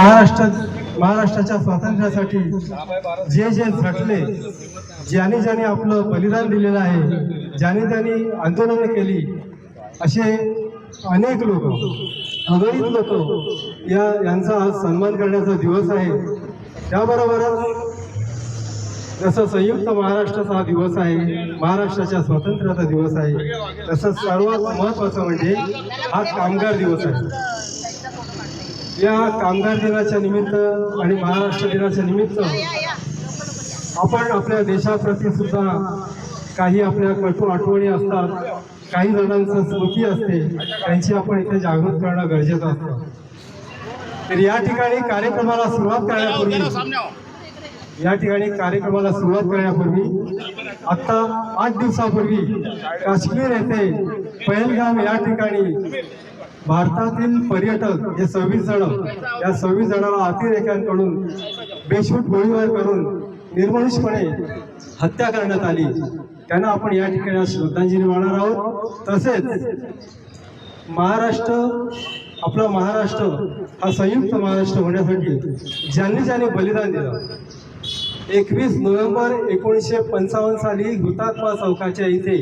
महाराष्ट्र महाराष्ट्राच्या स्वातंत्र्यासाठी जे जे झटले ज्याने ज्याने आपलं बलिदान दिलेलं आहे ज्याने ज्याने आंदोलनं केली असे अनेक लोक अगणित लोक या यांचा आज सन्मान करण्याचा दिवस आहे. त्याबरोबरच जसं संयुक्त महाराष्ट्राचा हा दिवस आहे महाराष्ट्राच्या स्वातंत्र्याचा दिवस आहे तसंच सर्वात महत्त्वाचं म्हणजे हा कामगार दिवस आहे. या कामगार दिनाच्या निमित्त आणि महाराष्ट्र दिनाच्या निमित्त आपण आपल्या देशाप्रती सुद्धा काही आपल्या कटू आठवणी असतात काही जणांचं स्मृती असते त्यांची आपण इथे जागृत करणं गरजेचं असतं. तर या ठिकाणी कार्यक्रमाला सुरुवात करण्यापूर्वी या ठिकाणी कार्यक्रमाला सुरुवात करण्यापूर्वी आता आठ दिवसापूर्वी काश्मीर येथे पहलगाम या ठिकाणी भारतातील पर्यटक हे सव्वीस जण या सव्वीस जणांना अतिरेक्यांकडून बेशूट गोळीबार करून निर्मनुषपणे हत्या करण्यात आली. त्यांना आपण या ठिकाणी श्रद्धांजली वाहणार आहोत. तसेच महाराष्ट्र आपला महाराष्ट्र हा संयुक्त महाराष्ट्र होण्यासाठी ज्यांनी ज्यांनी बलिदान दिलं एकवीस नोव्हेंबर एकोणीसशे पंचावन्न साली हुतात्मा चौकाच्या इथे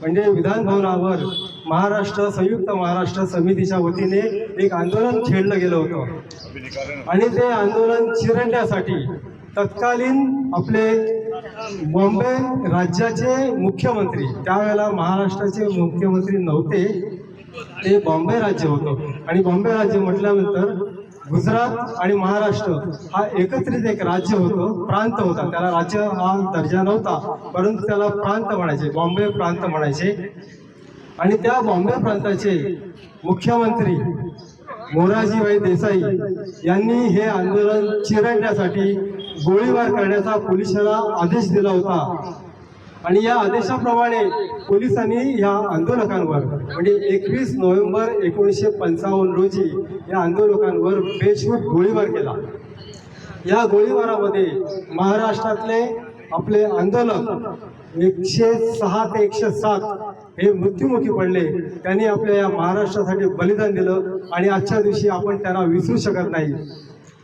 म्हणजे विधानभवनावर महाराष्ट्र संयुक्त महाराष्ट्र समितीच्या वतीने एक आंदोलन छेडलं गेलं होतं. आणि ते आंदोलन चिरडण्यासाठी तत्कालीन आपले बॉम्बे राज्याचे मुख्यमंत्री त्यावेळेला महाराष्ट्राचे मुख्यमंत्री नव्हते ते बॉम्बे राज्य होतं. आणि बॉम्बे राज्य म्हटल्यानंतर गुजरात आणि महाराष्ट्र हा एकत्रित एक राज्य होतं प्रांत होता. त्याला राज्य हा दर्जा नव्हता परंतु त्याला प्रांत म्हणायचे बॉम्बे प्रांत म्हणायचे. आणि त्या बॉम्बे प्रांताचे मुख्यमंत्री मोराजीभाई देसाई यांनी हे आंदोलन चिरडण्यासाठी गोळीबार करण्याचा पोलिसांना आदेश दिला होता. आणि या आदेशाप्रमाणे पोलिसांनी या आंदोलकांवर म्हणजे एकवीस नोव्हेंबर एकोणीसशे पंचावन्न रोजी या आंदोलकांवर बेछूट गोळीबार केला. या गोळीबारामध्ये महाराष्ट्रातले आपले आंदोलक एकशे सहा ते एकशे सात हे मृत्युमुखी पडले. त्यांनी आपल्या या महाराष्ट्रासाठी बलिदान दिलं आणि आजच्या दिवशी आपण त्यांना विसरू शकत नाही.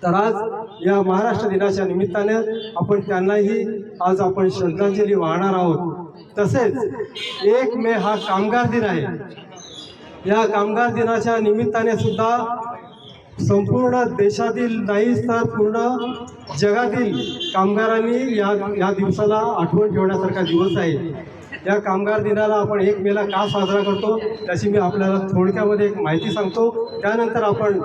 तर आज या महाराष्ट्र दिनाच्या निमित्ताने आपण त्यांनाही आज आपण श्रद्धांजली वाहणार आहोत. तसेच एक मे हा कामगार दिन आहे. या कामगार दिनाच्या निमित्ताने सुद्धा संपूर्ण देशातील नाही तर पूर्ण जगातील कामगारांनी या या दिवसाला आठवण ठेवण्यासारखा दिवस आहे. या कामगार दिनाला आपण एक मेला का साजरा करतो? त्याची मी आपल्याला थोडक्यामध्ये एक माहिती सांगतो. त्यानंतर आपण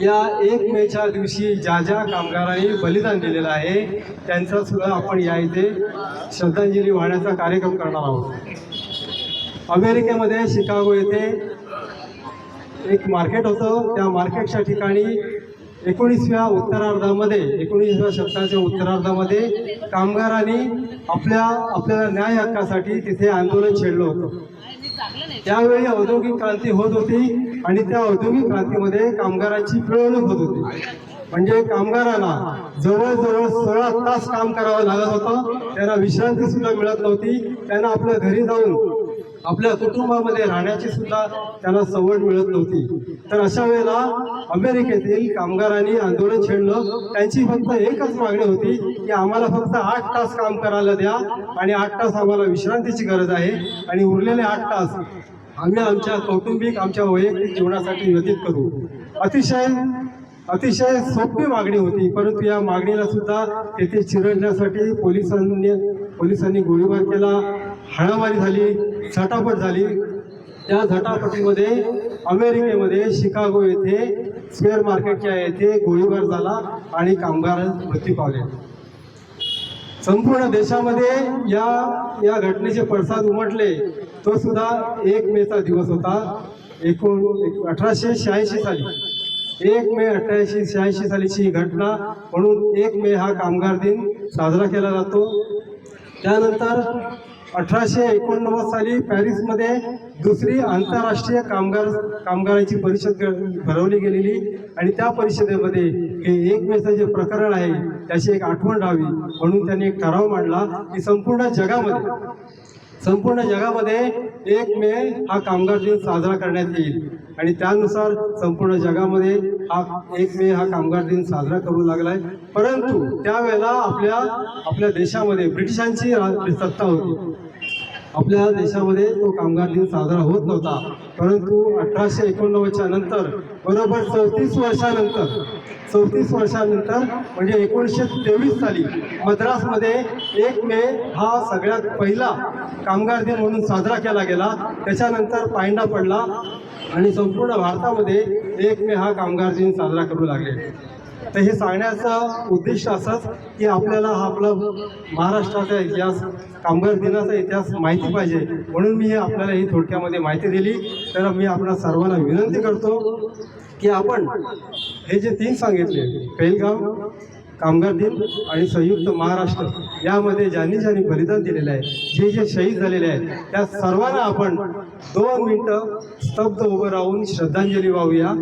या एक मेच्या दिवशी ज्या ज्या कामगारांनी बलिदान दिलेलं आहे त्यांचा सुद्धा आपण या इथे श्रद्धांजली वाहण्याचा कार्यक्रम करणार आहोत. अमेरिकेमध्ये शिकागो येथे एक मार्केट होतं. त्या मार्केटच्या ठिकाणी एकोणीसव्या उत्तरार्धामध्ये एकोणीसव्या शतकाच्या उत्तरार्धामध्ये कामगारांनी आपल्या आपल्याला न्याय हक्कासाठी तिथे आंदोलन छेडलं होतं. त्यावेळी औद्योगिक क्रांती होत होती आणि त्या औद्योगिक क्रांतीमध्ये कामगारांची पिळवणूक होत होती. म्हणजे कामगारांना जवळजवळ सोळा तास काम करावं लागत होतं. त्यांना विश्रांती सुद्धा मिळत नव्हती. त्यांना आपल्या घरी जाऊन आपल्या कुटुंबामध्ये राहण्याची सुद्धा त्यांना सवड मिळत नव्हती. तर अशा वेळेला अमेरिकेतील कामगारांनी आंदोलन छेडलं. त्यांची फक्त एकच मागणी होती की आम्हाला फक्त आठ तास काम करायला द्या आणि आठ तास आम्हाला विश्रांतीची गरज आहे. आणि उरलेले आठ तास आम्ही आमच्या कौटुंबिक आमच्या वैयक्तिक जीवनासाठी व्यतीत करू. अतिशय अतिशय सोपी मागणी होती. परंतु या मागणीला सुद्धा तेथे चिरडण्यासाठी पोलिसांनी पोलिसांनी गोळीबार केला. हाणामारी झाली झटापट झाली. त्या झटापटीमध्ये अमेरिकेमध्ये शिकागो येथे स्क्वेअर मार्केटच्या येथे गोळीबार झाला आणि कामगार मृत्यू पावले. संपूर्ण देशामध्ये या या घटनेचे पडसाद उमटले. तो सुद्धा एक मेचा दिवस होता. एकूण एक- अठराशे शहाऐंशी साली. एक मे अठराशे शहाऐंशी सालीची ही घटना म्हणून एक मे हा कामगार दिन साजरा केला जातो. त्यानंतर अठराशे एकोणनव्वद साली पॅरिसमध्ये दुसरी आंतरराष्ट्रीय कामगार कामगारांची परिषद भरवली गेलेली आणि त्या परिषदेमध्ये हे एक मेचं जे प्रकरण आहे त्याची एक आठवण राहावी म्हणून त्यांनी एक ठराव मांडला की संपूर्ण जगामध्ये संपूर्ण जगामध्ये एक मे हा कामगार दिन साजरा करण्यात येईल. आणि त्यानुसार संपूर्ण जगामध्ये हा एक मे हा कामगार दिन साजरा करू लागलाय. परंतु त्यावेळेला आपल्या आपल्या देशामध्ये ब्रिटिशांची सत्ता होती. आपल्या देशामध्ये तो कामगार दिन साजरा होत नव्हता. परंतु अठराशे एकोणनव्वदच्या नंतर बरोबर चौतीस वर्षानंतर चौतीस वर्षानंतर म्हणजे एकोणीसशे तेवीस साली मद्रासमध्ये एक मे हा सगळ्यात पहिला कामगार दिन म्हणून साजरा केला गेला. त्याच्यानंतर पायंडा पडला आणि संपूर्ण भारतामध्ये एक मे हा कामगार दिन साजरा करू लागले. तर हे सांगण्याचं उद्दिष्ट असंच की आपल्याला हा आपला महाराष्ट्राचा इतिहास कामगार दिनाचा इतिहास माहिती पाहिजे. म्हणून मी हे आपल्याला ही थोडक्यामध्ये माहिती दिली. तर मी आपल्या सर्वांना विनंती करतो की आपण हे जे तीन सांगितले पेलगाव कामगार दिन आणि संयुक्त महाराष्ट्र यामध्ये ज्यांनी ज्यांनी बलिदान दिलेलं आहे जे जे शहीद झालेले आहेत त्या सर्वांना आपण दोन मिनटं स्तब्ध उभं राहून श्रद्धांजली वाहूया.